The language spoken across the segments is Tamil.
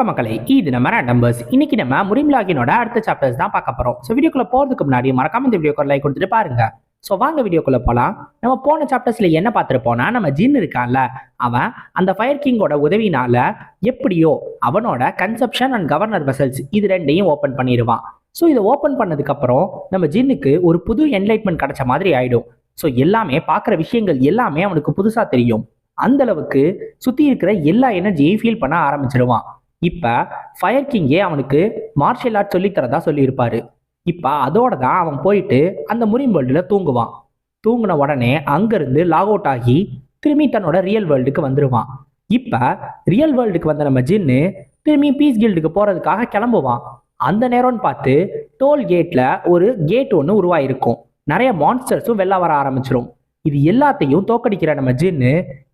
வணக்க மக்களே இது நம்ம நம்பர்ஸ் இன்னைக்கு நம்ம முரிம்லாகினோட அடுத்த சாப்டர்ஸ் தான் பார்க்க போறோம். ஸோ வீடியோக்குள்ள போறதுக்கு முன்னாடி மறக்காம இந்த வீடியோக்கு லைக் கொடுத்துட்டு பாருங்க. ஸோ வாங்க வீடியோக்குள்ள போலாம். நம்ம போன சாப்டர்ஸ்ல என்ன பார்த்துருப்போம்னா நம்ம ஜின் இருக்கான்ல அவன் அந்த ஃபயர் கிங்கோட உதவினால எப்படியோ அவனோட கன்செப்ஷன் அண்ட் கவர்னர் வெசல்ஸ் இது ரெண்டையும் ஓப்பன் பண்ணிடுவான் ஸோ இதை ஓப்பன் பண்ணதுக்கு அப்புறம் நம்ம ஜின்னுக்கு ஒரு புது என்லைட்மெண்ட் கிடைச்ச மாதிரி ஆயிடும். ஸோ எல்லாமே பார்க்குற விஷயங்கள் எல்லாமே அவனுக்கு புதுசா தெரியும். அந்த அளவுக்கு சுத்தி இருக்கிற எல்லா எனர்ஜியையும் ஃபீல் பண்ண ஆரம்பிச்சிடுவான் இப்போ ஃபயர் கிங்கே அவனுக்கு மார்ஷியல் ஆர்ட் சொல்லித்தரதா சொல்லியிருப்பாரு. இப்போ அதோட தான் அவன் போயிட்டு அந்த முரிம் வேர்ல்டில் தூங்குவான். தூங்கின உடனே அங்கேருந்து லாக் அவுட் ஆகி திரும்பி தன்னோட ரியல் வேர்ல்டுக்கு வந்துடுவான் இப்போ ரியல் வேர்ல்டுக்கு வந்த நம்ம ஜின்னு திரும்பி பீஸ் கில்டுக்கு போகிறதுக்காக கிளம்புவான். அந்த நேரம்னு பார்த்து டோல் கேட்டில் ஒரு கேட் ஒன்று உருவாயிருக்கும். நிறைய மான்ஸ்டர்ஸும் வெளில வர ஆரம்பிச்சிடும் இது எல்லாத்தையும் தோக்கடிக்கிற நம்ம ஜின்னு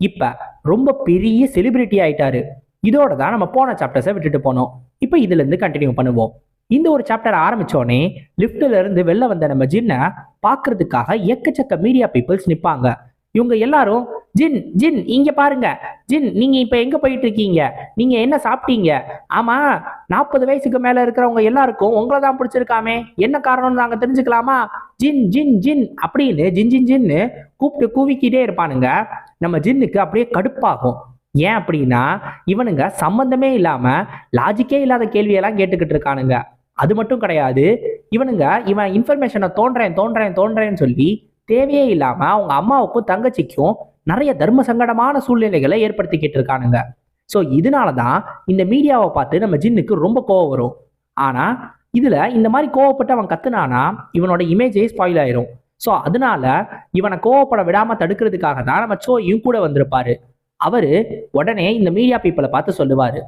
இப்போ ரொம்ப பெரிய செலிபிரிட்டி ஆயிட்டாரு. இதோட தான் நம்ம போன சாப்டர்ஸை விட்டுட்டு போனோம். இப்போ இதுல இருந்து கண்டினியூ பண்ணுவோம். இந்த ஒரு சாப்டர் ஆரம்பிச்சோடனே லிஃப்ட்ல இருந்து வெளில வந்த நம்ம ஜின்னை பார்க்கறதுக்காக எக்கச்சக்க மீடியா பீப்புள்ஸ் நிற்பாங்க இவங்க எல்லாரும் ஜின் ஜின் இங்க பாருங்க. ஜின் நீங்க இப்ப எங்க போயிட்டு இருக்கீங்க நீங்க என்ன சாப்பிட்டீங்க? ஆமா நாற்பது வயசுக்கு மேல இருக்கிறவங்க எல்லாருக்கும் உங்களை தான் பிடிச்சிருக்காமே. என்ன காரணம்னு நாங்க தெரிஞ்சுக்கலாமா? ஜின் ஜின் ஜின் அப்படின்னு ஜின் ஜின் ஜின்னு கூப்பிட்டு கூவிக்கிட்டே இருப்பானுங்க. நம்ம ஜின்னுக்கு அப்படியே கடுப்பாகும். ஏன் அப்படின்னா இவனுங்க சம்பந்தமே இல்லாம லாஜிக்கே இல்லாத கேள்வியெல்லாம் கேட்டுக்கிட்டு இருக்கானுங்க. அது மட்டும் கிடையாது இவனுங்க இவன் இன்ஃபர்மேஷனை தோன்றேன் தோன்றேன் தோன்றேன்னு சொல்லி தேவையே இல்லாம அவங்க அம்மாவுக்கும் தங்கச்சிக்கும் நிறைய தர்ம சங்கடமான சூழ்நிலைகளை ஏற்படுத்திக்கிட்டு இருக்கானுங்க. ஸோ இதனால தான் இந்த மீடியாவை பார்த்து நம்ம ஜின்னுக்கு ரொம்ப கோவம் வரும். ஆனால் இதில் இந்த மாதிரி கோவப்பட்டு அவன் கத்துனானா இவனோட இமேஜே ஸ்பாயில் ஆயிரும். ஸோ அதனால இவனை கோவப்பட விடாமல் தடுக்கிறதுக்காக தான் நம்ம சோயும் கூட வந்திருப்பாரு. அவர் உடனே இந்த மீடியா பீப்புளை பார்த்து சொல்லுவார்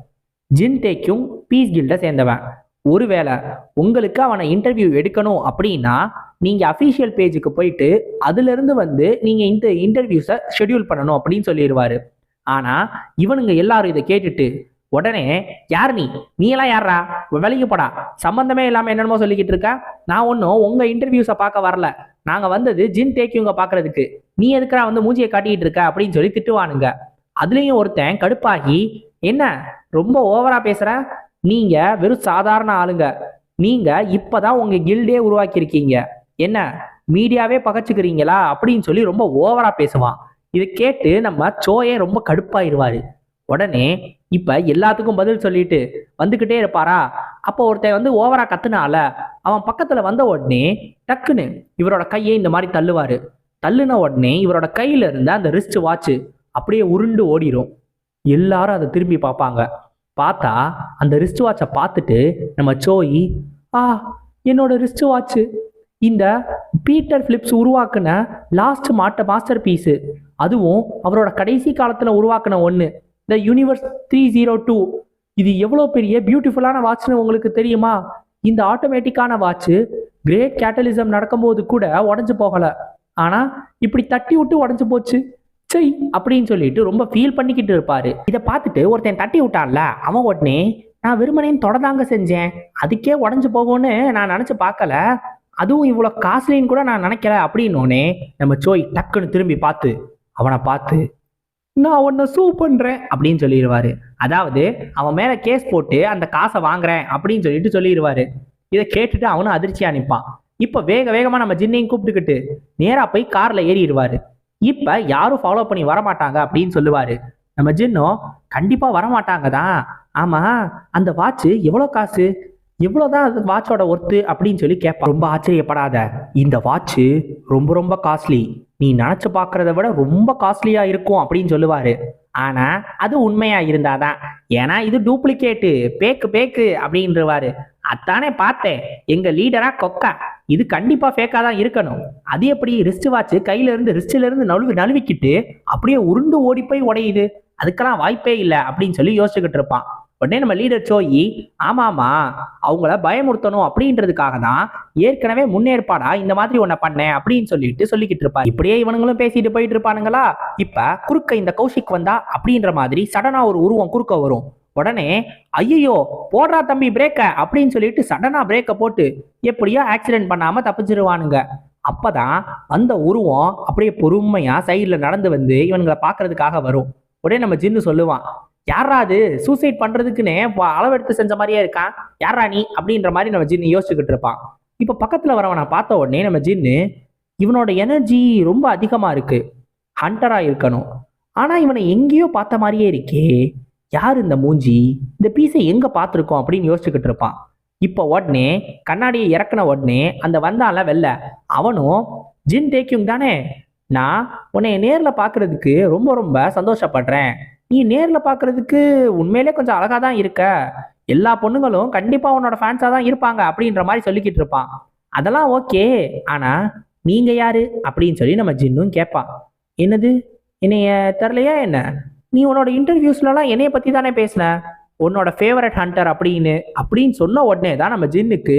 ஜின் டேக்கும் பீஸ் கில்ட சேர்ந்தவன். ஒருவேளை உங்களுக்கு அவனை இன்டர்வியூ எடுக்கணும் அப்படின்னா நீங்க அஃபீஷியல் பேஜுக்கு போயிட்டு அதுல இருந்து வந்து நீங்க இந்த இன்டர்வியூஸை ஷெட்யூல் பண்ணணும் அப்படின்னு சொல்லிடுவாரு ஆனா இவனுங்க எல்லாரும் இதை கேட்டுட்டு உடனே யார் நீ? நீ எல்லாம் யாரா வேலைக்கு போடா. சம்பந்தமே இல்லாம என்னென்னமோ சொல்லிக்கிட்டு இருக்க. நான் ஒன்றும் உங்க இன்டர்வியூஸை பார்க்க வரல. நாங்க வந்தது ஜின் டேக்கியுங்க பார்க்கறதுக்கு. நீ எதுக்குறா வந்து மூஞ்சியை காட்டிக்கிட்டு இருக்க? அப்படின்னு சொல்லி திட்டுவானுங்க. அதுலேயும் ஒருத்தன் கடுப்பாகி என்ன ரொம்ப ஓவரா பேசுற? நீங்க வெறும் சாதாரண ஆளுங்க. நீங்க இப்பதான் உங்க கில்டே உருவாக்கியிருக்கீங்க. என்ன மீடியாவே பகச்சுக்கிறீங்களா? அப்படின்னு சொல்லி ரொம்ப ஓவரா பேசுவான். இதை கேட்டு நம்ம சோயே ரொம்ப கடுப்பாயிருவாரு. உடனே இப்ப எல்லாத்துக்கும் பதில் சொல்லிட்டு வந்துகிட்டே இருப்பாரா? அப்போ ஒருத்தன் வந்து ஓவரா கத்துனால அவன் பக்கத்துல வந்த உடனே டக்குன்னு இவரோட கையை இந்த மாதிரி தள்ளுவாரு. தள்ளுன உடனே இவரோட கையில இருந்த அந்த ரிஸ்ட் வாட்ச் அப்படியே உருண்டு ஓடிரும். எல்லாரும் அதை திரும்பி பார்ப்பாங்க. பார்த்தா அந்த ரிஸ்ட் வாட்சை பார்த்துட்டு நம்ம சோயி ஆ என்னோட ரிஸ்ட் வாட்சு இந்த பீட்டர் ஃபிலிப்ஸ் உருவாக்குன லாஸ்ட் மாட்ட மாஸ்டர் பீஸு அதுவும் அவரோட கடைசி காலத்தில் உருவாக்குன ஒன்று the universe three zero two இது எவ்வளோ பெரிய பியூட்டிஃபுல்லான வாட்ச்னு உங்களுக்கு தெரியுமா? இந்த ஆட்டோமேட்டிக்கான வாட்ச்சு கிரேட் கேட்டலிசம் நடக்கும்போது கூட உடஞ்சு போகலை. ஆனால் இப்படி தட்டி விட்டு உடஞ்சி போச்சு. சை அப்படின்னு சொல்லிட்டு ரொம்ப ஃபீல் பண்ணிக்கிட்டு இருப்பாரு. இதை பார்த்துட்டு ஒருத்தன் தட்டி விட்டான்ல அவன் உடனே நான் வெறுமனையும் தொடதாங்க செஞ்சேன். அதுக்கே உடஞ்சு போகும்னு நான் நினச்சி பார்க்கல. அதுவும் இவ்வளோ காஸ்ட்லின்னு கூட நான் நினைக்கல. அப்படின்னோடனே நம்ம சோய் டக்குன்னு திரும்பி பார்த்து அவனை பார்த்து நான் உன்னை சூ பண்ணுறேன் அப்படின்னு சொல்லிடுவாரு. அதாவது அவன் மேலே கேஸ் போட்டு அந்த காசை வாங்குறேன். அப்படின்னு சொல்லிட்டு சொல்லிடுவாரு. இதை கேட்டுட்டு அவனும் அதிர்ச்சியாக நிற்பான் இப்போ வேக வேகமாக நம்ம ஜின்னையும் கூப்பிட்டுக்கிட்டு நேராக போய் காரில் ஏறிடுவாரு. இப்போ யாரும் ஃபாலோ பண்ணி வரமாட்டாங்க அப்படின்னு சொல்லுவாரு. நம்ம ஜின்னும் கண்டிப்பாக வரமாட்டாங்க தான். ஆமாம் அந்த வாட்ச் எவ்வளோ காசு? எவ்வளோதான் அது வாட்சோட ஒர்த்து அப்படின்னு சொல்லி கேட்பா ரொம்ப ஆச்சரியப்படாத. இந்த வாட்ச்சு ரொம்ப ரொம்ப காஸ்ட்லி நீ நினச்சி பார்க்கறத விட ரொம்ப காஸ்ட்லியாக இருக்கும் அப்படின்னு சொல்லுவாரு. ஆனால் அது உண்மையாக இருந்தாதான். ஏன்னா இது டூப்ளிகேட்டு பேக்கு பேக்கு அப்படின்றவாரு அத்தானே பார்த்தேன். எங்கள் லீடரா கொக்கா. இது கண்டிப்பாக ஃபேக்காக தான் இருக்கணும். அது எப்படி ரிஸ்ட் வாட்ச் கையில இருந்து ரிஸ்ட்ல இருந்து நழுவி நழுவிக்கிட்டு அப்படியே உருண்டு ஓடி போய் உடையுது. அதுக்கெல்லாம் வாய்ப்பே இல்லை அப்படின்னு சொல்லி யோசிச்சுக்கிட்டு இருப்பான். உடனே நம்ம லீடர் சோயி ஆமாமா அவங்கள பயமுறுத்தணும் அப்படின்றதுக்காக தான் ஏற்கனவே முன்னேற்பாடா இந்த மாதிரி ஒன்ன பண்ணேன் அப்படின்னு சொல்லிட்டு சொல்லிக்கிட்டு இருப்பாரு. இப்படியே இவனுங்களும் பேசிட்டு போயிட்டு இருப்பானுங்களா? இப்ப குறுக்க இந்த கௌஷிக் வந்தா அப்படின்ற மாதிரி சடனா ஒரு உருவம் குறுக்க வரும். உடனே ஐயோ போடுறா தம்பி பிரேக்க அப்படின்னு சொல்லிட்டு சடனா பிரேக்க போட்டு எப்படியோ ஆக்சிடென்ட் பண்ணாம தப்பிச்சிருவானுங்க. அப்பதான் அந்த உருவம் அப்படியே பொறுமையா சைடுல நடந்து வந்து இவனுங்களை பாக்குறதுக்காக வரும். உடனே நம்ம ஜின்னு சொல்லுவான் யாரா அது? சூசைட் பண்றதுக்குன்னு அளவெடுத்து செஞ்ச மாதிரியே இருக்கான் யாரா நீ? அப்படின்ற மாதிரி நம்ம ஜின்னு யோசிச்சுக்கிட்டு இருப்பான். இப்போ பக்கத்தில் வரவனை பார்த்த உடனே நம்ம ஜின்னு இவனோட எனர்ஜி ரொம்ப அதிகமாக இருக்கு. ஹண்டராக இருக்கணும். ஆனால் இவனை எங்கேயோ பார்த்த மாதிரியே இருக்கே. யார் இந்த மூஞ்சி? இந்த பீஸை எங்கே பார்த்துருக்கோம்? அப்படின்னு யோசிச்சுக்கிட்டு இருப்பான். இப்போ உடனே கண்ணாடியை இறக்குன உடனே அந்த வந்தான்ல வெளில அவனும் ஜின் டேக்கியும் தானே? நான் உன்னை நேரில் பார்க்கறதுக்கு ரொம்ப ரொம்ப சந்தோஷப்படுறேன். நீ நேரில் பார்க்கறதுக்கு உண்மையிலே கொஞ்சம் அழகாக தான் இருக்க. எல்லா பொண்ணுங்களும் கண்டிப்பாக உன்னோட ஃபேன்ஸாக தான் இருப்பாங்க அப்படின்ற மாதிரி சொல்லிக்கிட்டு இருப்பான். அதெல்லாம் ஓகே. ஆனால் நீங்கள் யாரு? அப்படின்னு சொல்லி நம்ம ஜின்னும் கேட்பான். என்னது? என்னைய தெரிலையா என்ன? நீ உன்னோட இன்டர்வியூஸ்லலாம் என்னைய பற்றி தானே பேசின? உன்னோட ஃபேவரட் ஹண்டர் அப்படின்னு அப்படின்னு சொன்ன உடனே தான் நம்ம ஜின்னுக்கு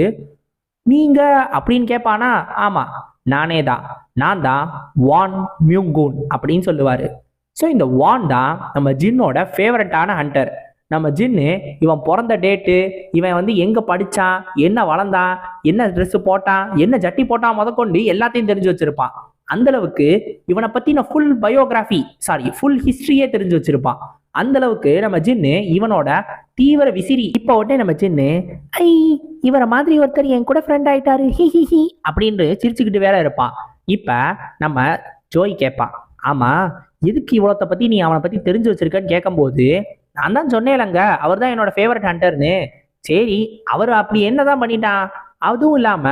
நீங்கள் அப்படின்னு கேட்பானா? ஆமாம் நானே தான் நான் தான் வான் மியூங்கூன் அப்படின்னு சொல்லுவாரு. ஸோ இந்த வான் தான் நம்ம ஜின்னோட ஃபேவரட்டான ஹண்டர் நம்ம ஜின்னு இவன் பிறந்த டேட்டு இவன் வந்து எங்கே படிச்சான் என்ன வளர்ந்தான் என்ன ட்ரெஸ்ஸு போட்டான் என்ன ஜட்டி போட்டான் முதற்கொண்டு எல்லாத்தையும் தெரிஞ்சு வச்சுருப்பான். அந்தளவுக்கு இவனை பற்றின ஃபுல் பயோகிராஃபி சாரி ஃபுல் ஹிஸ்ட்ரியே தெரிஞ்சு வச்சுருப்பான். அந்த அளவுக்கு நம்ம ஜின்னு இவனோட தீவிர விசிறி. இப்போ உடனே நம்ம ஜின்னு ஐ இவரை மாதிரி ஒருத்தர் என் கூட ஃப்ரெண்ட் ஆயிட்டாரு ஹி ஹி ஹி அப்படின்னு சிரிச்சுக்கிட்டு வேற இருப்பான். இப்போ நம்ம ஜோய் கேட்பான். ஆமாம் எதுக்கு இவ்வளோத்த பத்தி நீ அவனை பத்தி தெரிஞ்சு வச்சிருக்கன்னு கேட்கும்போது நான் தான் சொன்னேன்லங்க அவர் தான் என்னோட ஃபேவரட் ஹண்டர்னு சரி அவர் அப்படி என்னதான் பண்ணிட்டான்? அதுவும் இல்லாம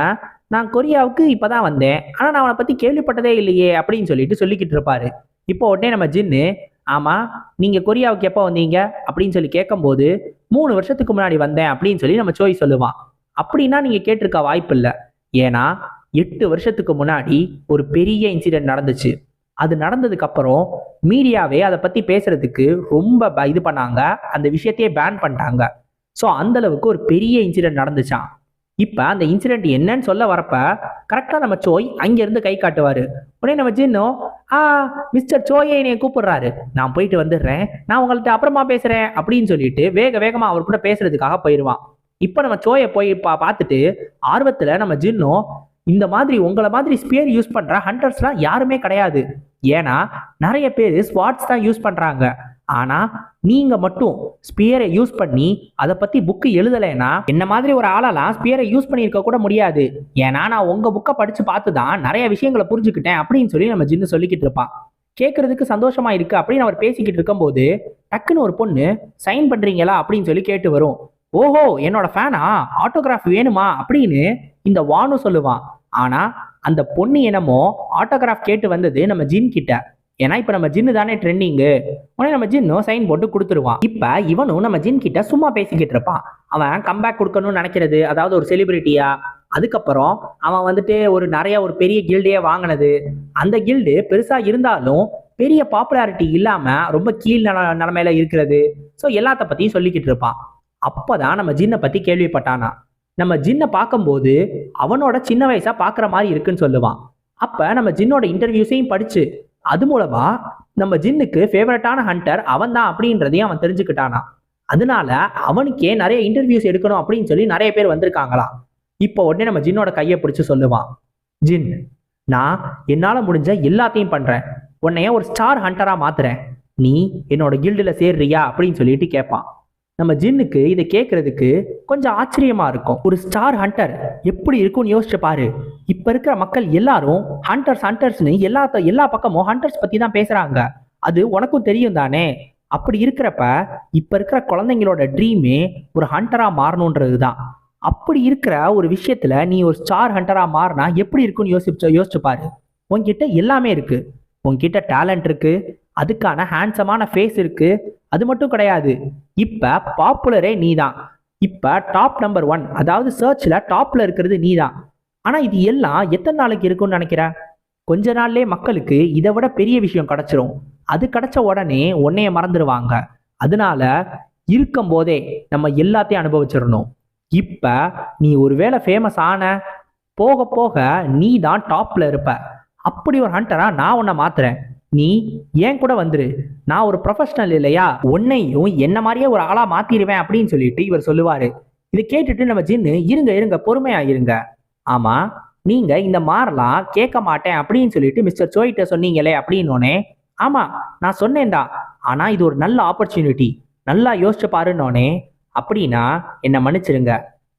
நான் கொரியாவுக்கு இப்பதான் வந்தேன். ஆனா நான் அவனை பத்தி கேள்விப்பட்டதே இல்லையே அப்படின்னு சொல்லிட்டு சொல்லிக்கிட்டு இருப்பாரு. இப்போ உடனே நம்ம ஜின்னு ஆமா நீங்க கொரியாவுக்கு எப்போ வந்தீங்க? அப்படின்னு சொல்லி கேட்கும்போது மூணு வருஷத்துக்கு முன்னாடி வந்தேன் அப்படின்னு சொல்லி நம்ம சோய் சொல்லுவான். அப்படின்னா நீங்க கேட்டிருக்க வாய்ப்பு இல்லை. ஏன்னா எட்டு வருஷத்துக்கு முன்னாடி ஒரு பெரிய இன்சிடென்ட் நடந்துச்சு. அது நடந்ததுக்கு அப்புறம் மீடியாவே அதை பத்தி பேசுறதுக்கு ரொம்ப ப- இது பண்ணாங்க. அந்த விஷயத்தையே பேன் பண்ணிட்டாங்க. ஸோ அந்த அளவுக்கு ஒரு பெரிய இன்சிடென்ட் நடந்துச்சான் இப்போ அந்த இன்சிடென்ட் என்னன்னு சொல்ல வரப்ப கரெக்டாக நம்ம சோய் அங்கேருந்து கை காட்டுவார். உடனே நம்ம ஜின்னும் ஆ மிஸ்டர் சோயை என்னை கூப்பிடுறாரு. நான் போயிட்டு வந்துடுறேன். நான் உங்கள்கிட்ட அப்புறமா பேசுகிறேன் அப்படின்னு சொல்லிட்டு வேக வேகமாக அவர் கூட பேசுறதுக்காக போயிடுவான் இப்போ நம்ம சோயை போய் பா பார்த்துட்டு ஆர்வத்தில் நம்ம ஜின்னும் இந்த மாதிரி உங்களை மாதிரி ஸ்பியர் யூஸ் பண்ணுற ஹண்டர்ஸ்லாம் யாருமே கிடையாது. ஏன்னா நிறைய பேர் ஸ்வாட்ஸ் தான் யூஸ் பண்ணுறாங்க ஆனால் நீங்கள் மட்டும் ஸ்பியரை யூஸ் பண்ணி அதை பற்றி புக்கு எழுதலைன்னா என்ன மாதிரி ஒரு ஆளெல்லாம் ஸ்பியரை யூஸ் பண்ணியிருக்க கூட முடியாது. ஏன்னா நான் உங்கள் புக்கை படித்து பார்த்து தான் நிறைய விஷயங்களை புரிஞ்சுக்கிட்டேன் அப்படின்னு சொல்லி நம்ம ஜின்னு சொல்லிக்கிட்டு இருப்பான் கேட்குறதுக்கு சந்தோஷமாக இருக்குது அப்படின்னு அவர் பேசிக்கிட்டு இருக்கும்போது டக்குன்னு ஒரு பொண்ணு சைன் பண்ணுறீங்களா அப்படின்னு சொல்லி கேட்டு வரும். ஓஹோ என்னோட ஃபேனா ஆட்டோகிராஃப் வேணுமா? அப்படின்னு இந்த வானு சொல்லுவான். ஆனால் அந்த பொண்ணு என்னமோ ஆட்டோகிராஃப் கேட்டு வந்தது நம்ம ஜின் கிட்ட. ஏன்னா இப்போ நம்ம ஜின்னு தானே ட்ரெண்டிங்கு உடனே நம்ம ஜின்னும் சைன் போட்டு கொடுத்துருவான். இப்போ இவனும் நம்ம ஜின் கிட்ட சும்மா பேசிக்கிட்டு இருப்பான். அவன் கம்பேக் கொடுக்கணும்னு நினைக்கிறது அதாவது ஒரு செலிபிரிட்டியா அதுக்கப்புறம் அவன் வந்துட்டு ஒரு நிறைய ஒரு பெரிய கில்டையே வாங்கினது. அந்த கில்டு பெருசாக இருந்தாலும் பெரிய பாப்புலாரிட்டி இல்லாமல் ரொம்ப கீழ் நல நிலமையில இருக்கிறது. ஸோ எல்லாத்த பற்றியும் சொல்லிக்கிட்டு இருப்பான். அப்பதான் நம்ம ஜின்னை பற்றி கேள்விப்பட்டானா? நம்ம ஜின்னை பார்க்கும்போது அவனோட சின்ன வயசா பார்க்குற மாதிரி இருக்குன்னு சொல்லுவான். அப்போ நம்ம ஜின்னோட இன்டர்வியூஸையும் படிச்சு அது மூலமா நம்ம ஜின்னுக்கு ஃபேவரட்டான ஹண்டர் அவன் தான் அப்படின்றதையும் அவன் தெரிஞ்சுக்கிட்டானா அதனால அவனுக்கே நிறைய இன்டர்வியூஸ் எடுக்கணும் அப்படின்னு சொல்லி நிறைய பேர் வந்திருக்காங்களாம். இப்போ உடனே நம்ம ஜின்னோட கையை பிடிச்சி சொல்லுவான். ஜின் நான் என்னால் முடிஞ்ச எல்லாத்தையும் பண்ணுறேன் உன்னைய ஒரு ஸ்டார் ஹண்டராக மாத்துறேன். நீ என்னோட கில்டில் சேர்றியா? அப்படின்னு சொல்லிட்டு கேட்பான். நம்ம ஜின்னுக்கு இதை கேட்கறதுக்கு கொஞ்சம் ஆச்சரியமா இருக்கும். ஒரு ஸ்டார் ஹண்டர் எப்படி இருக்கும்னு யோசிச்சு பாரு. இப்ப இருக்கிற மக்கள் எல்லாரும் ஹண்டர்ஸ் ஹண்டர்ஸ்னு எல்லா எல்லா பக்கமும் ஹண்டர்ஸ் பத்தி தான் பேசுறாங்க. அது உனக்கும் தெரியும் தானே. அப்படி இருக்கிறப்ப இப்ப இருக்கிற குழந்தைங்களோட ட்ரீமே ஒரு ஹண்டரா மாறணுன்றது தான் அப்படி இருக்கிற ஒரு விஷயத்துல நீ ஒரு ஸ்டார் ஹண்டரா மாறினா எப்படி இருக்குன்னு யோசிச்சு யோசிச்சு பாரு. உன்கிட்ட எல்லாமே இருக்கு. உன்கிட்ட டேலண்ட் இருக்கு. அதுக்கான ஹேண்ட்ஸமான ஃபேஸ் இருக்கு. அது மட்டும் கிடையாது. இப்போ பாப்புலரே நீ தான் இப்போ டாப் நம்பர் ஒன் அதாவது சர்ச்சில் டாப்பில் இருக்கிறது நீ தான் ஆனால் இது எல்லாம் எத்தனை நாளைக்கு இருக்கும்னு நினைக்கிற? கொஞ்ச நாள்லே மக்களுக்கு இதை விட பெரிய விஷயம் கிடைச்சிரும். அது கிடச்ச உடனே உன்னைய மறந்துடுவாங்க அதனால இருக்கும் போதே நம்ம எல்லாத்தையும் அனுபவிச்சிடணும். இப்போ நீ ஒருவேளை ஃபேமஸ் ஆன போக போக நீ தான் டாப்பில் இருப்ப. அப்படி ஒரு ஹண்டராக நான் உன்னை மாத்துறேன். நீ ஏன் கூட வந்துரு? நான் ஒரு ப்ரொஃபஷனல் இல்லையா? உன்னையும் என்ன மாதிரியே ஒரு ஆளா மாத்திடுவேன் அப்படின்னு சொல்லிட்டு இவர் சொல்லுவாரு. இதை கேட்டுட்டு நம்ம ஜின்னு இருங்க இருங்க பொறுமையா இருங்க. ஆமா நீங்க இந்த மாதிரிலாம் கேட்க மாட்டேன் அப்படின்னு சொல்லிட்டு மிஸ்டர் சோயிட்ட சொன்னீங்களே அப்படின்னோடனே ஆமா நான் சொன்னேன்டா. ஆனா இது ஒரு நல்ல ஆப்பர்ச்சுனிட்டி நல்லா யோசிச்சு பாருன்னொன்னே அப்படின்னா என்னை மன்னிச்சிருங்க.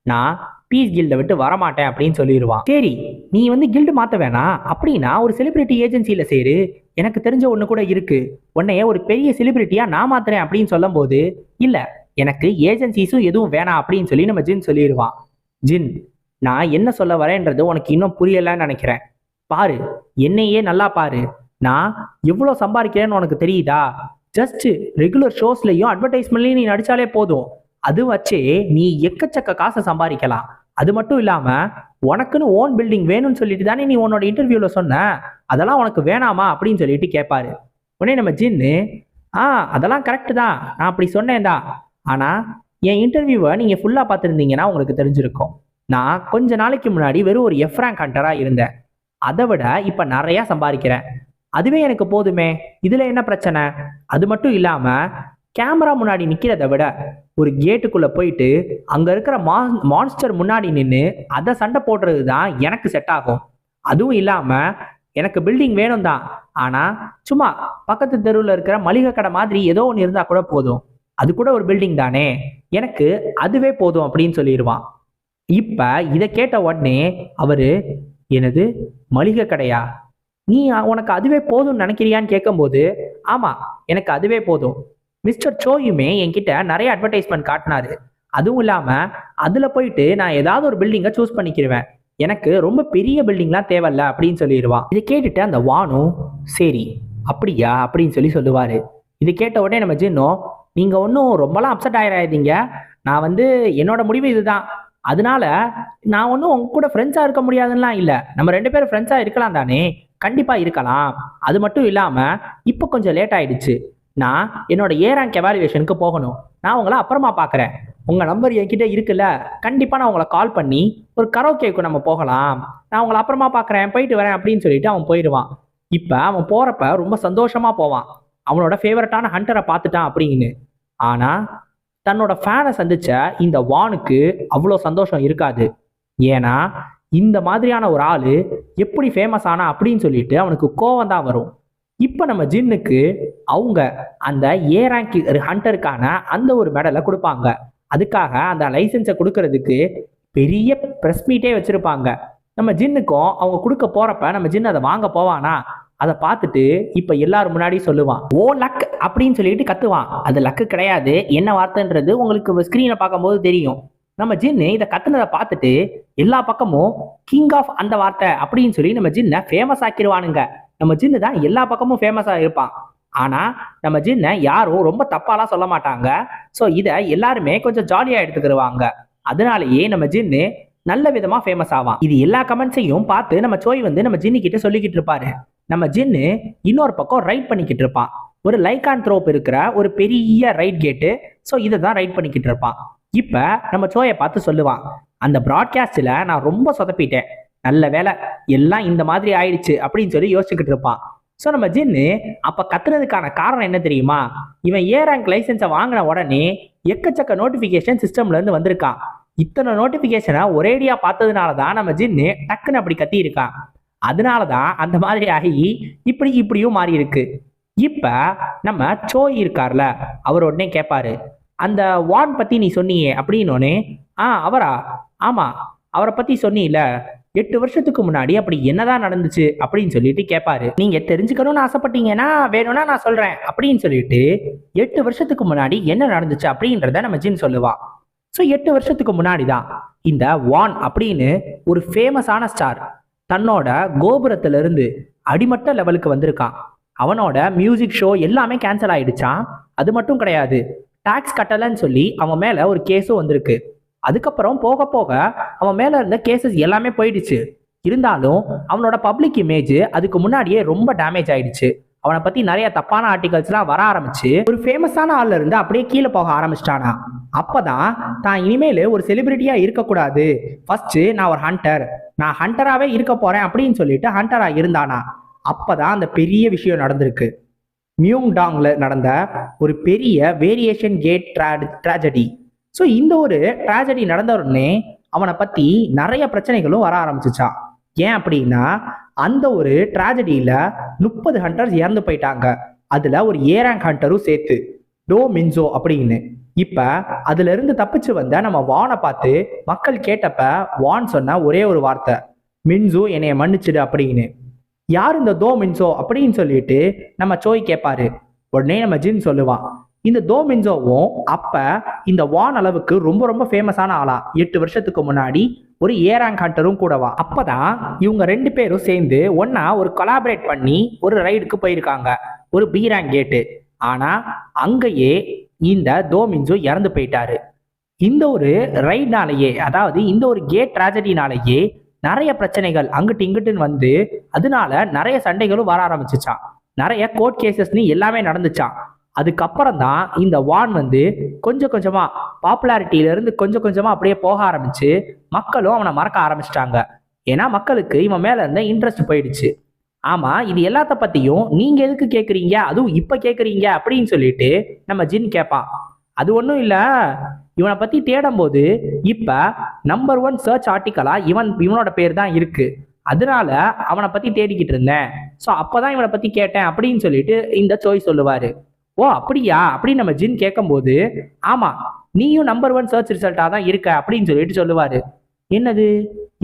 நான் பீஸ் கில்டை விட்டு வரமாட்டேன் அப்படின்னு சொல்லிடுவான் சரி நீ வந்து கில்டு மாற்ற வேணாம் அப்படின்னா ஒரு செலிபிரிட்டி ஏஜென்சியில் சேரு. எனக்கு தெரிஞ்ச ஒன்று கூட இருக்கு. உன்னைய ஒரு பெரிய செலிபிரிட்டியா நான் மாத்துறேன் அப்படின்னு சொல்லும்போது இல்லை எனக்கு ஏஜென்சிஸும் எதுவும் வேணாம் அப்படின்னு சொல்லி நம்ம ஜின் சொல்லிடுவான் ஜின் நான் என்ன சொல்ல வரேன்றது உனக்கு இன்னும் புரியலன்னு நினைக்கிறேன். பாரு என்னையே நல்லா பாரு. நான் எவ்வளோ சம்பாதிக்கிறேன்னு உனக்கு தெரியுதா? ஜஸ்ட் ரெகுலர் ஷோஸ்லையும் அட்வர்டைஸ்மெண்ட்லையும் நீ நடிச்சாலே போதும். அது வச்சே நீ எக்கச்சக்க காசை சம்பாதிக்கலாம் அது மட்டும் இல்லாமல் உனக்குன்னு ஓன் பில்டிங் வேணும்னு சொல்லிட்டு தானே நீ உன்னோட இன்டர்வியூல சொன்ன? அதெல்லாம் உனக்கு வேணாமா? அப்படின்னு சொல்லிட்டு கேட்பாரு உடனே நம்ம ஜின்னு ஆ அதெல்லாம் கரெக்டு தான். நான் அப்படி சொன்னேன் தான் ஆனால் என் இன்டர்வியூவை நீங்கள் ஃபுல்லாக பார்த்துருந்தீங்கன்னா உங்களுக்கு தெரிஞ்சிருக்கும். நான் கொஞ்ச நாளைக்கு முன்னாடி வெறும் ஒரு எஃப்ராங் கண்டராக இருந்தேன். அதை விட இப்போ நிறையா சம்பாதிக்கிறேன். அதுவே எனக்கு போதுமே. இதில் என்ன பிரச்சனை? அது மட்டும் இல்லாமல் கேமரா முன்னாடி நிற்கிறத விட ஒரு கேட்டுக்குள்ளே போயிட்டு அங்கே இருக்கிற மா மான்ஸ்டர் முன்னாடி நின்று அதை சண்டை போடுறது தான் எனக்கு செட் ஆகும். அதுவும் இல்லாமல் எனக்கு பில்டிங் வேணும் தான். ஆனால் சும்மா பக்கத்து தெருவில் இருக்கிற மளிகை கடை மாதிரி ஏதோ ஒன்று இருந்தால் கூட போதும். அது கூட ஒரு பில்டிங் தானே. எனக்கு அதுவே போதும் அப்படின்னு சொல்லிடுவான் இப்போ இதை கேட்ட உடனே அவர் எனது மளிகை கடையா? நீ உனக்கு அதுவே போதும்னு நினைக்கிறியான்னு கேட்கும்போது ஆமாம் எனக்கு அதுவே போதும். மிஸ்டர் சோயுமே என்கிட்ட நிறைய அட்வர்டைஸ்மெண்ட் காட்டினாரு. அதுவும் இல்லாமல் அதில் போயிட்டு நான் ஏதாவது ஒரு பில்டிங்கை சூஸ் பண்ணிக்கிருவேன். எனக்கு ரொம்ப பெரிய பில்டிங்லாம் தேவையில்ல அப்படின்னு சொல்லிடுவான். இதை கேட்டுட்டு அந்த வானு சரி அப்படியா? அப்படின்னு சொல்லி சொல்லுவார். இது கேட்ட உடனே நம்ம ஜின்னோ நீங்கள் ஒன்றும் ரொம்பலாம் அப்செட் ஆயிடாதீங்க நான் வந்து என்னோட முடிவு இதுதான். அதனால நான் ஒன்றும் உங்க கூட ஃப்ரெண்ட்ஸாக இருக்க முடியாதுன்னா இல்லை. நம்ம ரெண்டு பேரும் ஃப்ரெண்ட்ஸாக இருக்கலாம் தானே. கண்டிப்பாக இருக்கலாம். அது மட்டும் இல்லாமல் இப்போ கொஞ்சம் லேட் ஆயிடுச்சு. நான் என்னோட ஏ ரேங்க் எவாலுவேஷனுக்கு போகணும். நான் உங்களை அப்புறமா பார்க்குறேன். உங்கள் நம்பர் என்கிட்ட இருக்குல்ல கண்டிப்பாக நான் உங்களை கால் பண்ணி ஒரு கரோக்கேக்கு நம்ம போகலாம். நான் உங்களை அப்புறமா பார்க்குறேன் போயிட்டு வரேன் அப்படின்னு சொல்லிட்டு அவன் போயிடுவான். இப்போ அவன் போகிறப்ப ரொம்ப சந்தோஷமாக போவான். அவனோட ஃபேவரட்டான ஹண்டரை பார்த்துட்டான் அப்படின்னு. ஆனால் தன்னோட ஃபேனை சந்திச்ச இந்த வானுக்கு அவ்வளோ சந்தோஷம் இருக்காது. ஏன்னா இந்த மாதிரியான ஒரு ஆள் எப்படி ஃபேமஸ் ஆனா அப்படின்னு சொல்லிட்டு அவனுக்கு கோவம் தான் வரும். இப்போ நம்ம ஜின்னுக்கு அவங்க அந்த ஏ ரேங்க் ஹண்டருக்கான அந்த ஒரு மெடலை கொடுப்பாங்க. அதுக்காக அந்த லைசன்ஸை கொடுக்கறதுக்கு பெரிய ப்ரெஸ் மீட்டே வச்சுருப்பாங்க. நம்ம ஜின்னுக்கும் அவங்க கொடுக்க போகிறப்ப நம்ம ஜின்னு அதை வாங்க போவானா? அதை பார்த்துட்டு இப்போ எல்லாரும் முன்னாடி சொல்லுவான். ஓ லக் அப்படின்னு சொல்லிட்டு கத்துவான். அது லக்கு கிடையாது. என்ன வார்த்தைன்றது உங்களுக்கு ஸ்க்ரீனை பார்க்கும்போது தெரியும். நம்ம ஜின்னு இதை கத்துனதை பார்த்துட்டு எல்லா பக்கமும் கிங் ஆஃப் அந்த வார்த்தை அப்படின்னு சொல்லி நம்ம ஜின்னை ஃபேமஸ் ஆக்கிடுவானுங்க. நம்ம ஜின்னு தான் எல்லா பக்கமும் ஃபேமஸாக இருப்பான். ஆனால் நம்ம ஜின்னை யாரும் ரொம்ப தப்பாலாம் சொல்ல மாட்டாங்க. ஸோ இதை எல்லாருமே கொஞ்சம் ஜாலியாக எடுத்துக்கிடுவாங்க அதனாலேயே நம்ம ஜின்னு நல்ல விதமாக ஃபேமஸ் ஆவான். இது எல்லா கமெண்ட்ஸையும் பார்த்து நம்ம சோய் வந்து நம்ம ஜின்னு கிட்ட சொல்லிக்கிட்டு இருப்பாரு. நம்ம ஜின்னு இன்னொரு பக்கம் ரைட் பண்ணிக்கிட்டு இருப்பான். ஒரு லைக்கான் த்ரோப் இருக்கிற ஒரு பெரிய ரைட் கேட்டு ஸோ இதை தான் ரைட் பண்ணிக்கிட்டு இருப்பான். இப்போ நம்ம சோயை பார்த்து சொல்லுவான். அந்த ப்ராட்காஸ்டில் நான் ரொம்ப சொதப்பிட்டேன். நல்ல வேலை எல்லாம் இந்த மாதிரி ஆயிடுச்சு அப்படின்னு சொல்லி யோசிச்சுக்கிட்டு இருப்பான். ஸோ நம்ம ஜின்னு அப்போ கத்துனதுக்கான காரணம் என்ன தெரியுமா? இவன் ஏ ரேங்க் லைசன்ஸை வாங்கின உடனே எக்கச்சக்க நோட்டிஃபிகேஷன் சிஸ்டம்லேருந்து வந்திருக்கான். இத்தனை நோட்டிஃபிகேஷனை ஒரேடியாக பார்த்ததுனால தான் நம்ம ஜின்னு டக்குன்னு அப்படி கத்தியிருக்கான். அதனால தான் அந்த மாதிரி ஆகி இப்படி இப்படியும் மாறி இருக்கு இப்போ நம்ம சோ இருக்கார்ல அவர் உடனே கேட்பாரு அந்த வான் பற்றி நீ சொன்னியே அப்படின்னோடனே ஆ அவரா? ஆமாம் அவரை பற்றி சொன்னீல எட்டு வருஷத்துக்கு முன்னாடி அப்படி என்னதான் நடந்துச்சு அப்படின்னு சொல்லிட்டு கேட்பாரு நீங்க தெரிஞ்சுக்கணும்னு ஆசைப்பட்டீங்கன்னா வேணும்னா நான் சொல்றேன் அப்படின்னு சொல்லிட்டு எட்டு வருஷத்துக்கு முன்னாடி என்ன நடந்துச்சு அப்படின்றத நம்ம ஜின் சொல்லுவான் ஸோ எட்டு வருஷத்துக்கு முன்னாடி தான் இந்த வான் அப்படின்னு ஒரு ஃபேமஸான ஸ்டார் தன்னோட கோபுரத்துல இருந்து அடிமட்ட லெவலுக்கு வந்திருக்கான். அவனோட மியூசிக் ஷோ எல்லாமே கேன்சல் ஆயிடுச்சான் அது மட்டும் கிடையாது. டாக்ஸ் கட்டலைன்னு சொல்லி அவன் மேல ஒரு கேஸும் வந்திருக்கு. அதுக்கப்புறம் போக போக அவன் மேல இருந்த கேசஸ் எல்லாமே போயிடுச்சு. இருந்தாலும் அவனோட பப்ளிக் இமேஜ் அதுக்கு முன்னாடியே ரொம்ப டேமேஜ் ஆயிடுச்சு. அவனை பத்தி நிறைய தப்பான ஆர்டிகல்ஸ்லாம் வர ஆரம்பிச்சு ஒரு ஃபேமஸான ஆள்ல இருந்து அப்படியே கீழே போக ஆரம்பிச்சிட்டானா. அப்பதான் தான் இனிமேல் ஒரு செலிபிரிட்டியா இருக்கக்கூடாது. ஃபர்ஸ்ட் நான் ஒரு ஹண்டர் நான் ஹண்டராகவே இருக்க போறேன் அப்படின்னு சொல்லிட்டு ஹண்டராக இருந்தானா. அப்பதான் அந்த பெரிய விஷயம் நடந்திருக்கு. மியூங் டாங்ல நடந்த ஒரு பெரிய வேரியேஷன் கேட் ட்ராஜடி ஸோ இந்த ஒரு ட்ராஜடி நடந்த உடனே அவனை பற்றி நிறைய பிரச்சனைகளும் வர ஆரம்பிச்சிச்சான் ஏன் அப்படின்னா அந்த ஒரு ட்ராஜடியில் முப்பது ஹண்டர்ஸ் இறந்து போயிட்டாங்க. அதில் ஒரு ஏ ஹண்டரும் சேர்த்து டோ மின்சோ அப்படின்னு. இப்போ அதுலேருந்து தப்பிச்சு வந்த நம்ம வானை பார்த்து மக்கள் கேட்டப்ப வான் சொன்ன ஒரே ஒரு வார்த்தை மின்சு என்னைய மன்னிச்சிடு அப்படின்னு. யார் இந்த தோ மின்சோ அப்படின்னு சொல்லிட்டு நம்ம சோய் கேட்பாரு உடனே நம்ம ஜின் சொல்லுவான் இந்த தோ மின்சோவும் அப்ப இந்த வான் அளவுக்கு ரொம்ப ரொம்ப ஃபேமஸான ஆளா? எட்டு வருஷத்துக்கு முன்னாடி ஒரு ஏராங் ஹண்டரும் கூடவா? அப்பதான் இவங்க ரெண்டு பேரும் சேர்ந்து ஒன்னா ஒரு கொலாபரேட் பண்ணி ஒரு ரைடுக்கு போயிருக்காங்க. ஒரு பீராங் கேட்டு ஆனா அங்கேயே இந்த தோ மின்சோ இறந்து போயிட்டாரு. இந்த ஒரு ரைட்னாலேயே அதாவது இந்த ஒரு கேட் ட்ராஜடினாலேயே நிறைய பிரச்சனைகள் அங்கிட்டு இங்கிட்டுன்னு வந்து அதனால நிறைய சண்டைகளும் வர ஆரம்பிச்சிச்சான் நிறைய கோர்ட் கேசஸ்னு எல்லாமே நடந்துச்சான் அதுக்கப்புறம் தான் இந்த வான் வந்து கொஞ்சம் கொஞ்சமாக பாப்புலாரிட்டியிலேருந்து கொஞ்சம் கொஞ்சமாக அப்படியே போக ஆரம்பிச்சு மக்களும் அவனை மறக்க ஆரம்பிச்சிட்டாங்க. ஏன்னா மக்களுக்கு இவன் மேலே இருந்த இன்ட்ரெஸ்ட் போயிடுச்சு. ஆமா இது எல்லாத்த பத்தியும் நீங்க எதுக்கு கேக்குறீங்க? அதுவும் இப்ப கேக்குறீங்க அப்படின்னு சொல்லிட்டு நம்ம ஜின் கேட்பான் அது ஒன்றும் இல்லை. இவனை பத்தி தேடும்போது இப்ப நம்பர் ஒன் சர்ச் ஆர்டிக்கலா இவன் இவனோட பேர் தான் இருக்கு. அதனால அவனை பத்தி தேடிக்கிட்டு இருந்தேன். ஸோ அப்பதான் இவனை பத்தி கேட்டேன் அப்படின்னு சொல்லிட்டு இந்த சோய் சொல்லுவாரு. ஓ அப்படியா? அப்படின்னு நம்ம ஜின் கேட்கும்போது ஆமா நீயும் நம்பர் ஒன் சர்ச் ரிசல்ட்டாக தான் இருக்க அப்படின்னு சொல்லிட்டு சொல்லுவாரு. என்னது?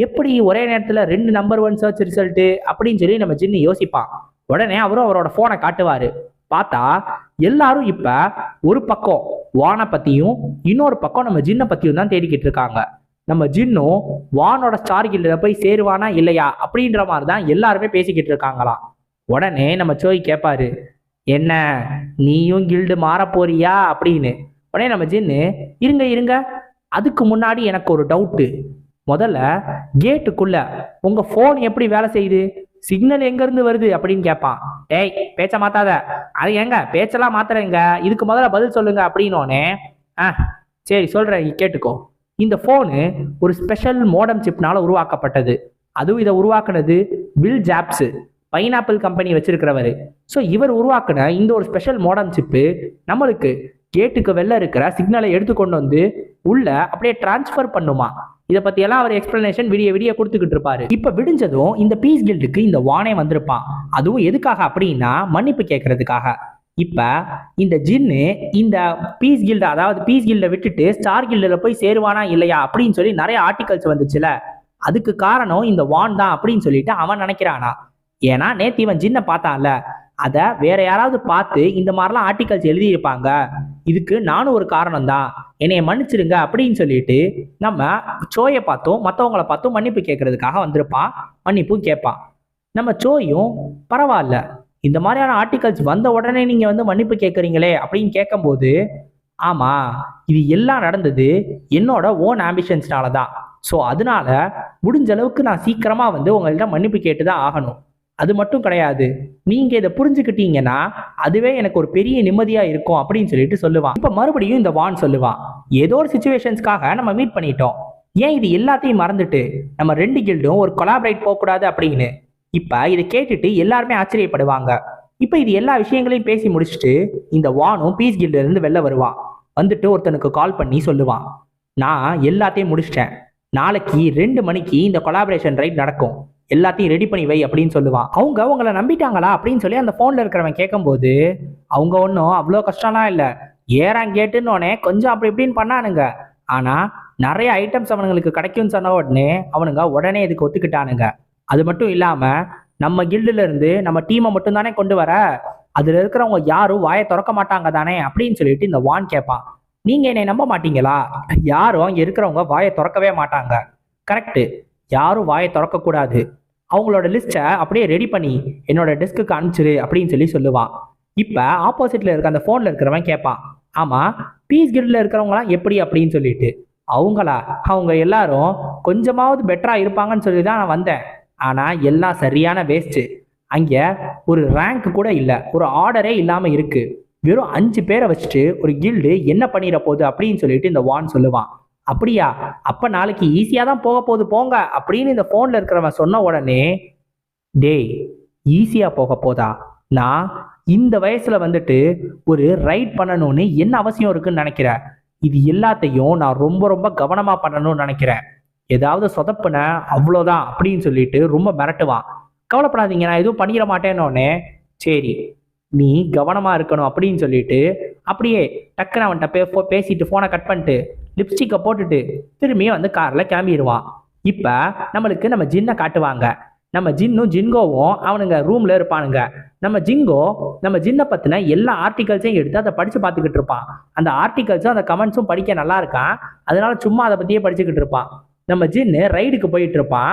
எப்படி ஒரே நேரத்தில் ரெண்டு நம்பர் ஒன் சர்ச் ரிசல்ட்டு அப்படின்னு சொல்லி நம்ம ஜின்னு யோசிப்பான். உடனே அவரும் அவரோட ஃபோனை காட்டுவார். பார்த்தா எல்லாரும் இப்போ ஒரு பக்கம் வானை பற்றியும் இன்னொரு பக்கம் நம்ம ஜின்னை பற்றியும் தான் தேடிக்கிட்டு இருக்காங்க. நம்ம ஜின்னும் வானோட ஸ்டார் கில்டில் போய் சேருவானா இல்லையா அப்படின்ற மாதிரி தான் எல்லாருமே பேசிக்கிட்டு இருக்காங்களாம். உடனே நம்ம சோய் கேட்பாரு என்ன நீயும் கில்டு மாற போறியா? அப்படின்னு. உடனே நம்ம ஜின்னு இருங்க இருங்க. அதுக்கு முன்னாடி எனக்கு ஒரு டவுட்டு முதல்ல கேட்டுக்குள்ள உங்க ஃபோன் எப்படி வேலை செய்யுது? சிக்னல் எங்க இருந்து வருது? அப்படின்னு கேட்பான் டேய் பேச்ச மாத்தாத. அது ஏங்க பேச்செல்லாம் மாத்துறேங்க. இதுக்கு முதல்ல பதில் சொல்லுங்க அப்படின்னோடனே ஆ சரி சொல்றேன் கேட்டுக்கோ. இந்த ஃபோனு ஒரு ஸ்பெஷல் மோடம் சிப்னால உருவாக்கப்பட்டது. அதுவும் இதை உருவாக்குனது வில் ஜாப்ஸு பைனாப்பிள் கம்பெனி வச்சிருக்கிறவர். ஸோ இவர் உருவாக்குன இந்த ஒரு ஸ்பெஷல் மோடம் சிப்பு நம்மளுக்கு கேட்டுக்கு வெளில இருக்கிற சிக்னலை எடுத்துக்கொண்டு வந்து உள்ள அப்படியே டிரான்ஸ்ஃபர் பண்ணுமா. இதை பற்றியெல்லாம் அவர் எக்ஸ்பிளனேஷன் விடிய விடிய கொடுத்துக்கிட்டு இருப்பாரு. இப்ப விடிஞ்சதும் இந்த பீஸ் கில்டுக்கு இந்த வானே வந்திருப்பான். அதுவும் எதுக்காக அப்படின்னா மன்னிப்பு கேட்கறதுக்காக இப்ப இந்த ஜின்னு இந்த பீஸ் கில்ட அதாவது பீஸ் கில்ட விட்டுட்டு ஸ்டார் கில்டில் போய் சேருவானா இல்லையா அப்படின்னு சொல்லி நிறைய ஆர்டிகல்ஸ் வந்துச்சுல. அதுக்கு காரணம் இந்த வான் தான் அப்படின்னு சொல்லிட்டு அவன் நினைக்கிறானா. ஏன்னா நேத்து இவன் ஜின்னை பார்த்தான்ல. அதை வேற யாராவது பார்த்து இந்த மாதிரிலாம் ஆர்டிகல்ஸ் எழுதியிருப்பாங்க. இதுக்கு நானும் ஒரு காரணம் தான் என்னைய மன்னிச்சிருங்க அப்படின்னு சொல்லிட்டு நம்ம சோயை பார்த்தும் மற்றவங்கள பார்த்தும் மன்னிப்பு கேட்கறதுக்காக வந்திருப்பான். மன்னிப்பும் கேட்பான். நம்ம சோயும் பரவாயில்ல. இந்த மாதிரியான ஆர்டிகல்ஸ் வந்த உடனே நீங்கள் வந்து மன்னிப்பு கேட்குறீங்களே அப்படின்னு கேட்கும்போது ஆமாம் இது எல்லாம் நடந்தது என்னோட ஓன் ஆம்பிஷன்ஸ்னால தான் ஸோ அதனால முடிஞ்ச அளவுக்கு நான் சீக்கிரமாக வந்து உங்கள்கிட்ட மன்னிப்பு கேட்டு தான் ஆகணும். அது மட்டும் கிடையாது. நீங்க இதை புரிஞ்சுக்கிட்டீங்கன்னா அதுவே எனக்கு ஒரு பெரிய நிம்மதியா இருக்கும் அப்படின்னு சொல்லிட்டு சொல்லுவான். இப்ப மறுபடியும் இந்த வான் சொல்லுவான். ஏதோ ஒரு சுச்சுவேஷன்ஸ்க்காக நம்ம மீட் பண்ணிட்டோம். ஏன் இது எல்லாத்தையும் மறந்துட்டு நம்ம ரெண்டு கில்டும் ஒரு கொலாபரேட் போகக்கூடாது அப்படின்னு? இப்ப இதை கேட்டுட்டு எல்லாருமே ஆச்சரியப்படுவாங்க. இப்ப இது எல்லா விஷயங்களையும் பேசி முடிச்சுட்டு இந்த வானும் பீஸ் கில்ல இருந்து வெளில வருவான். வந்துட்டு ஒருத்தனுக்கு கால் பண்ணி சொல்லுவான். நான் எல்லாத்தையும் முடிச்சிட்டேன். நாளைக்கு ரெண்டு மணிக்கு இந்த கொலாபரேஷன் ரைட் நடக்கும். எல்லாத்தையும் ரெடி பண்ணி வை அப்படின்னு சொல்லுவான். அவங்க உங்களை நம்பிட்டாங்களா அப்படின்னு சொல்லி அந்த ஃபோனில் இருக்கிறவன் கேட்கும்போது அவங்க ஒன்றும் அவ்வளோ கஷ்டம்லாம் இல்லை. ஏறான் கேட்டுன்னொடனே கொஞ்சம் அப்படி இப்படின்னு பண்ணானுங்க. ஆனால் நிறைய ஐட்டம்ஸ் அவனுங்களுக்கு கிடைக்கும்னு சொன்ன உடனே அவனுங்க உடனே இதுக்கு ஒத்துக்கிட்டானுங்க. அது மட்டும் இல்லாமல் நம்ம கில்டுலேருந்து நம்ம டீமை மட்டும்தானே கொண்டு வர? அதில் இருக்கிறவங்க யாரும் வாயை திறக்க மாட்டாங்க தானே அப்படின்னு சொல்லிட்டு இந்த வான் கேட்பான். நீங்கள் என்னை நம்ப மாட்டீங்களா? யாரும் அங்கே இருக்கிறவங்க வாயை திறக்கவே மாட்டாங்க. கரெக்டு யாரும் வாயை திறக்கக்கூடாது. அவங்களோட லிஸ்ட்டை அப்படியே ரெடி பண்ணி என்னோட டெஸ்க்குக்கு அனுப்பிச்சிரு அப்படின்னு சொல்லி சொல்லுவான் இப்போ ஆப்போசிட்டில் இருக்க அந்த ஃபோனில் இருக்கிறவன் கேட்பான் ஆமாம் பீஸ் கில்டில் இருக்கிறவங்களாம் எப்படி அப்படின்னு சொல்லிட்டு. அவங்களா அவங்க எல்லாரும் கொஞ்சமாவது பெட்டராக இருப்பாங்கன்னு சொல்லி தான் நான் வந்தேன். ஆனால் எல்லாம் சரியான வேஸ்ட்டு அங்கே ஒரு ரேங்க் கூட இல்லை ஒரு ஆர்டரே இல்லாமல் இருக்குது வெறும் அஞ்சு பேரை வச்சுட்டு ஒரு கில்டு என்ன பண்ணிட போகுது அப்படின்னு சொல்லிட்டு இந்த வான் சொல்லுவான் அப்படியா? அப்ப நாளைக்கு ஈஸியா தான் போக போகுது போங்க அப்படின்னு இந்த போன்ல இருக்கிறவன் சொன்ன உடனே டேய் ஈஸியா போக போதா? நான் இந்த வயசுல வந்துட்டு ஒரு ரைட் பண்ணணும்னு என்ன அவசியம் இருக்குன்னு நினைக்கிறேன்? இது எல்லாத்தையும் நான் ரொம்ப ரொம்ப கவனமா பண்ணணும்னு நினைக்கிறேன். ஏதாவது சொதப்புன அவ்வளோதான் அப்படின்னு சொல்லிட்டு ரொம்ப மிரட்டுவான். கவலைப்படாதீங்க நான் எதுவும் பண்ணிட மாட்டேன்னொடனே சரி நீ கவனமா இருக்கணும் அப்படின்னு சொல்லிட்டு அப்படியே டக்குன்னு அவன்கிட்ட பே பேசிட்டு ஃபோனை கட் பண்ணிட்டு லிப்ஸ்டிக்கை போட்டுட்டு திரும்பியும் வந்து காரில் கிளம்பிடுவான் இப்போ நம்மளுக்கு நம்ம ஜின்னை காட்டுவாங்க. நம்ம ஜின்னும் ஜின்கோவும் அவனுங்க ரூமில் இருப்பானுங்க. நம்ம ஜிங்கோ நம்ம ஜின்னை பற்றின எல்லா ஆர்டிகல்ஸையும் எடுத்து அதை படித்து பார்த்துக்கிட்டு இருப்பான். அந்த ஆர்டிகல்ஸும் அந்த கமெண்ட்ஸும் படிக்க நல்லா இருக்கான். அதனால சும்மா அதை பற்றியே படிச்சுக்கிட்டு இருப்பான். நம்ம ஜின்னு ரைடுக்கு போயிட்டு இருப்பான்.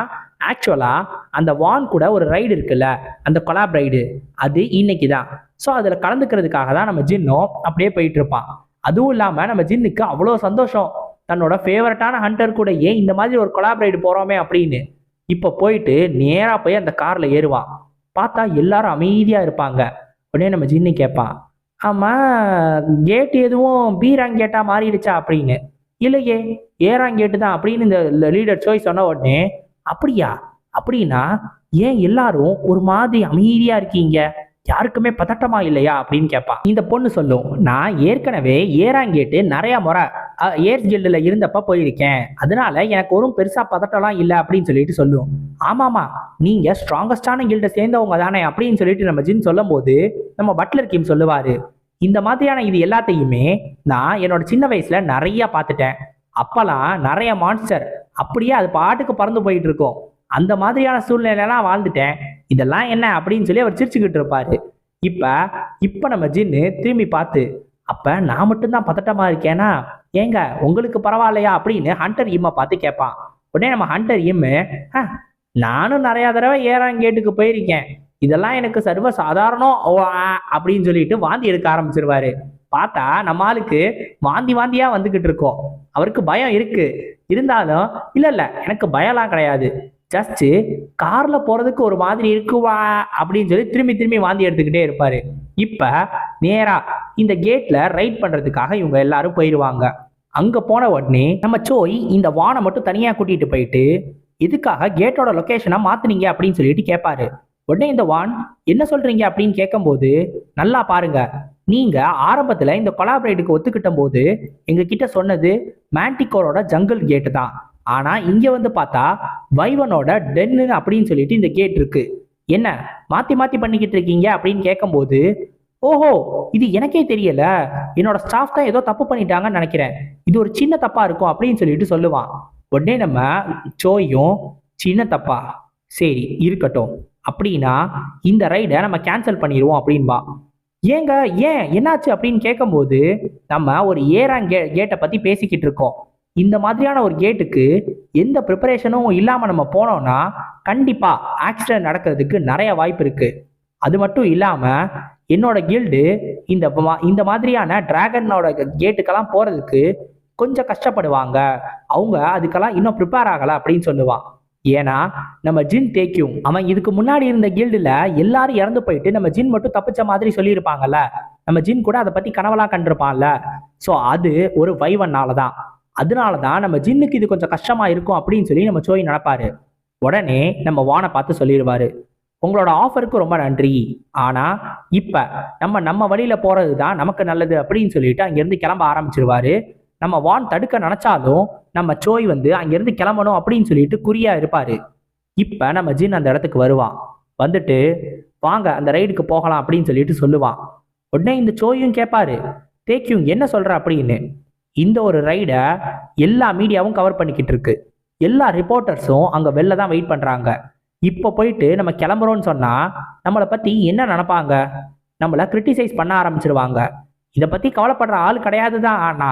ஆக்சுவலாக அந்த வான் கூட ஒரு ரைடு இருக்குல்ல அந்த கொலாப் ரைடு அது இன்னைக்கு தான் ஸோ அதில் கலந்துக்கிறதுக்காக தான் நம்ம ஜின்னும் அப்படியே போயிட்டு இருப்பான். அதுவும் இல்லாமல் நம்ம ஜின்னுக்கு அவ்வளோ சந்தோஷம். தன்னோட ஃபேவரட்டான ஹண்டர் கூட ஏன் இந்த மாதிரி ஒரு கொலாபரேட் போகிறோமே அப்படின்னு. இப்போ போயிட்டு நேராக போய் அந்த காரில் ஏறுவான் பார்த்தா எல்லாரும் அமைதியாக இருப்பாங்க. உடனே நம்ம ஜின்னு கேட்பான் ஆமாம் கேட் எதுவும் பீராங் கேட்டா மாறிடுச்சா? அப்படின்னு. இல்லையே ஏறாங் கேட்டு தான் அப்படின்னு இந்த லீடர் சோய் சொன்ன உடனே அப்படியா? அப்படின்னா ஏன் எல்லாரும் ஒரு மாதிரி அமைதியாக இருக்கீங்க? யாருக்குமே பதட்டமா இல்லையா அப்படின்னு கேட்பான் இந்த பொண்ணு சொல்லும் நான் ஏற்கனவே ஏறாங்கேட்டு நிறைய முறை ஏர் கில்டில் இருந்தப்ப போயிருக்கேன். அதனால எனக்கு ஒரு பெருசா பதட்டம்லாம் இல்லை அப்படின்னு சொல்லிட்டு சொல்லும். ஆமாமா நீங்க ஸ்ட்ராங்கஸ்டான கில்டை சேர்ந்தவங்க தானே அப்படின்னு சொல்லிட்டு நம்ம ஜின் சொல்லும் போது நம்ம பட்லர் கிம் சொல்லுவாரு இந்த மாதிரியான இது எல்லாத்தையுமே நான் என்னோட சின்ன வயசுல நிறைய பார்த்துட்டேன். அப்பெல்லாம் நிறைய மான்ஸ்டர் அப்படியே அது பாட்டுக்கு பறந்து போயிட்டு இருக்கும். அந்த மாதிரியான சூழ்நிலையெல்லாம் வாழ்ந்துட்டேன். இதெல்லாம் என்ன அப்படின்னு சொல்லி அவர் சிரிச்சுக்கிட்டு இருப்பாரு. இப்போ இப்போ நம்ம ஜின்னு திரும்பி பார்த்து அப்போ நான் மட்டும்தான் பதட்டமாக இருக்கேனா? ஏங்க உங்களுக்கு பரவாயில்லையா? அப்படின்னு ஹண்டர் இம்மை பார்த்து கேட்பான். உடனே நம்ம ஹண்டர் இம்மு "ஆ, நானும் நிறையா தடவை ஏறாங்கேட்டுக்கு போயிருக்கேன். இதெல்லாம் எனக்கு சர்வ சாதாரணம் ஓ, அப்படின்னு சொல்லிட்டு வாந்தி எடுக்க ஆரம்பிச்சிருவாரு. பார்த்தா நம்ம ஆளுக்கு வாந்தி வாந்தியா வந்துகிட்டு இருக்கோம். அவருக்கு பயம் இருக்கு. இருந்தாலும் இல்ல இல்ல எனக்கு பயம்லாம் கிடையாது. ஜஸ்ட் கார்ல போறதுக்கு ஒரு மாதிரி இருக்குவா? அப்படின்னு சொல்லி திரும்பி திரும்பி வாந்தி எடுத்துக்கிட்டே இருப்பாரு. இப்ப நேரா இந்த கேட்ல ரைட் பண்றதுக்காக இவங்க எல்லாரும் போயிடுவாங்க அங்க போன உடனே நம்ம சோய் இந்த வானை மட்டும் தனியா கூட்டிட்டு போயிட்டு எதுக்காக கேட்டோட லொக்கேஷனை மாத்துனீங்க? அப்படின்னு சொல்லிட்டு கேட்பாரு உடனே இந்த வான் என்ன சொல்றீங்க? அப்படின்னு கேட்கும்போது நல்லா பாருங்க. நீங்க ஆரம்பத்துல இந்த கொலாபரேட்டுக்கு ஒத்துக்கிட்ட போது எங்ககிட்ட சொன்னது மேண்டிகோரோட ஜங்கிள் கேட்டு தான் ஆனா இங்க வந்து பார்த்தா வைவனோட டென்னு அப்படின்னு சொல்லிட்டு இந்த கேட் இருக்கு. என்ன? மாத்தி மாத்தி பண்ணிக்கிட்டு இருக்கீங்க அப்படின்னு கேட்கும்போது ஓஹோ இது எனக்கே தெரியல. என்னோட ஸ்டாஃப் தான் ஏதோ தப்பு பண்ணிட்டாங்கன்னு நினைக்கிறேன். இது ஒரு சின்ன தப்பா இருக்கும் அப்படின்னு சொல்லிட்டு சொல்லுவான். உடனே நம்ம சோயும் சின்ன தப்பா? சரி இருக்கட்டும். அப்படின்னா இந்த ரைடை நம்ம கேன்சல் பண்ணிடுவோம் அப்படின்பா. ஏங்க ஏன்? என்னாச்சு அப்படின்னு கேட்கும்போது நம்ம ஒரு ஏராங் கே கேட்டை பற்றி பேசிக்கிட்டு இருக்கோம். இந்த மாதிரியான ஒரு கேட்டுக்கு எந்த ப்ரிப்பரேஷனும் இல்லாமல் நம்ம போனோம்னா கண்டிப்பாக ஆக்சிடென்ட் நடக்கிறதுக்கு நிறைய வாய்ப்பு இருக்குது அது மட்டும் இல்லாமல் என்னோட கில்டு இந்த இந்த மாதிரியான டிராகனோட கேட்டுக்கெல்லாம் போகிறதுக்கு கொஞ்சம் கஷ்டப்படுவாங்க. அவங்க அதுக்கெல்லாம் இன்னும் ப்ரிப்பேர் ஆகலை அப்படின்னு சொல்லுவான். ஏன்னா நம்ம ஜின் தேக்கியும் அவன் இதுக்கு முன்னாடி இருந்த கில்டில் எல்லாரும் இறந்து போயிட்டு நம்ம ஜின் மட்டும் தப்பிச்ச மாதிரி சொல்லியிருப்பாங்கல்ல. நம்ம ஜின் கூட அதை பற்றி கனவெல்லாம் கண்டிருப்பான்ல. ஸோ அது ஒரு வைவனால தான் அதனால தான் நம்ம ஜின்னுக்கு இது கொஞ்சம் கஷ்டமா இருக்கும் அப்படின்னு சொல்லி நம்ம சோய் நடப்பாரு உடனே நம்ம வானை பார்த்து சொல்லிடுவாரு. உங்களோட ஆஃபருக்கு ரொம்ப நன்றி. ஆனா இப்ப நம்ம நம்ம வழியில போறது தான் நமக்கு நல்லது அப்படின்னு சொல்லிட்டு அங்கிருந்து கிளம்ப ஆரம்பிச்சிருவாரு. நம்ம வான் தடுக்க நினைச்சாலும் நம்ம சோய் வந்து அங்கிருந்து கிளம்பணும் அப்படின்னு சொல்லிட்டு குறியா இருப்பாரு. இப்ப நம்ம ஜின் அந்த இடத்துக்கு வருவான். வந்துட்டு வாங்க அந்த ரைடுக்கு போகலாம் அப்படின்னு சொல்லிட்டு சொல்லுவான். உடனே இந்த சோயும் கேட்பாரு தேக்கியும் என்ன சொல்ற? அப்படின்னு. இந்த ஒரு ரைடை எல்லா மீடியாவும் கவர் பண்ணிக்கிட்டு இருக்கு. எல்லா ரிப்போர்ட்டர்ஸும் அங்கே வெளில தான் வெயிட் பண்ணுறாங்க இப்போ போயிட்டு நம்ம கிளம்புறோம்னு சொன்னால் நம்மளை பற்றி என்ன நினப்பாங்க? நம்மளை கிரிட்டிசைஸ் பண்ண ஆரம்பிச்சிருவாங்க. இதை பற்றி கவலைப்படுற ஆள் கிடையாது தான் ஆனா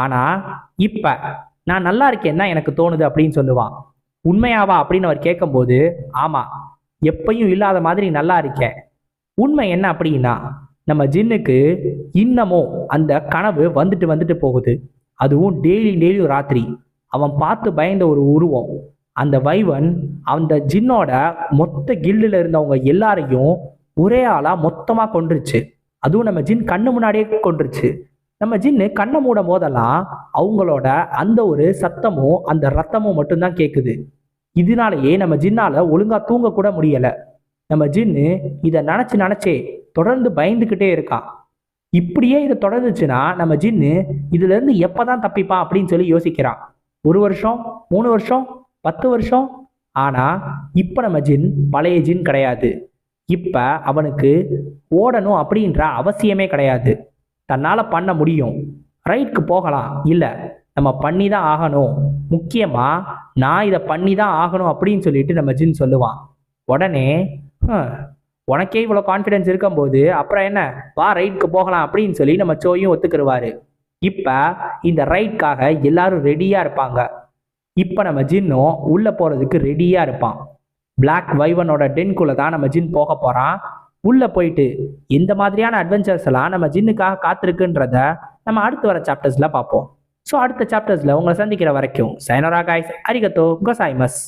ஆனால் இப்போ நான் நல்லா இருக்கேன் தான் எனக்கு தோணுது அப்படின்னு சொல்லுவான். உண்மையாவா அப்படின்னு அவர் கேட்கும்போது ஆமாம் எப்பையும் இல்லாத மாதிரி நல்லா இருக்கேன். உண்மை என்ன அப்படின்னா நம்ம ஜின்னுக்கு இன்னமும் அந்த கனவு வந்துட்டு வந்துட்டு போகுது. அதுவும் டெய்லி டெய்லியும் ராத்திரி. அவன் பார்த்து பயந்த ஒரு உருவம். அந்த வைவன் அந்த ஜின்னோட மொத்த கில்டில் இருந்தவங்க எல்லாரையும் ஒரே ஆளா மொத்தமா கொன்றுச்சு. அதுவும் நம்ம ஜின் கண்ணு முன்னாடியே கொன்றுச்சு. நம்ம ஜின்னு கண்ணை மூடும் போதெல்லாம் அவங்களோட அந்த ஒரு சத்தமும் அந்த ரத்தமும் மட்டும்தான் கேட்குது இதனாலேயே நம்ம ஜின்னால ஒழுங்கா தூங்க கூட முடியலை. நம்ம ஜின்னு இதை நினச்சி நினச்சே தொடர்ந்து பயந்துக்கிட்டே இருக்கான் இப்படியே இது தொடர்ந்துச்சுன்னா நம்ம ஜின்னு இதுலேருந்து எப்போ தான் தப்பிப்பான் அப்படின்னு சொல்லி யோசிக்கிறான் ஒரு வருஷம் மூணு வருஷம் பத்து வருஷம்? ஆனால் இப்போ நம்ம ஜின் பழைய ஜின் கிடையாது. இப்போ அவனுக்கு ஓடணும் அப்படின்ற அவசியமே கிடையாது. தன்னால் பண்ண முடியும். ரைட்க்கு போகலாம். இல்லை நம்ம பண்ணி தான் ஆகணும். முக்கியமாக நான் இதை பண்ணி தான் ஆகணும் அப்படின்னு சொல்லிட்டு நம்ம ஜின் சொல்லுவான். உடனே உனக்கே இவ்வளோ கான்ஃபிடென்ஸ் இருக்கும்போது அப்புறம் என்ன? வா ரைட்க்கு போகலாம் அப்படின்னு சொல்லி நம்ம சோயும் ஒத்துக்கிடுவார் இப்போ இந்த ரைட்காக எல்லாரும் ரெடியாக இருப்பாங்க. இப்போ நம்ம ஜின்னும் உள்ளே போகிறதுக்கு ரெடியாக இருப்பான். பிளாக் வைவனோட டென்குள்ளே தான் நம்ம ஜின் போக போகிறான் உள்ளே போயிட்டு எந்த மாதிரியான அட்வென்ச்சர்ஸ் எல்லாம் நம்ம ஜின்னுக்காக காத்திருக்குன்றத நம்ம அடுத்து வர சாப்டர்ஸில் பார்ப்போம். ஸோ அடுத்த சாப்டர்ஸில் உங்களை சந்திக்கிற வரைக்கும் சைனரா காய்ஸ் அரிகத்தோ கோசாய்மஸ்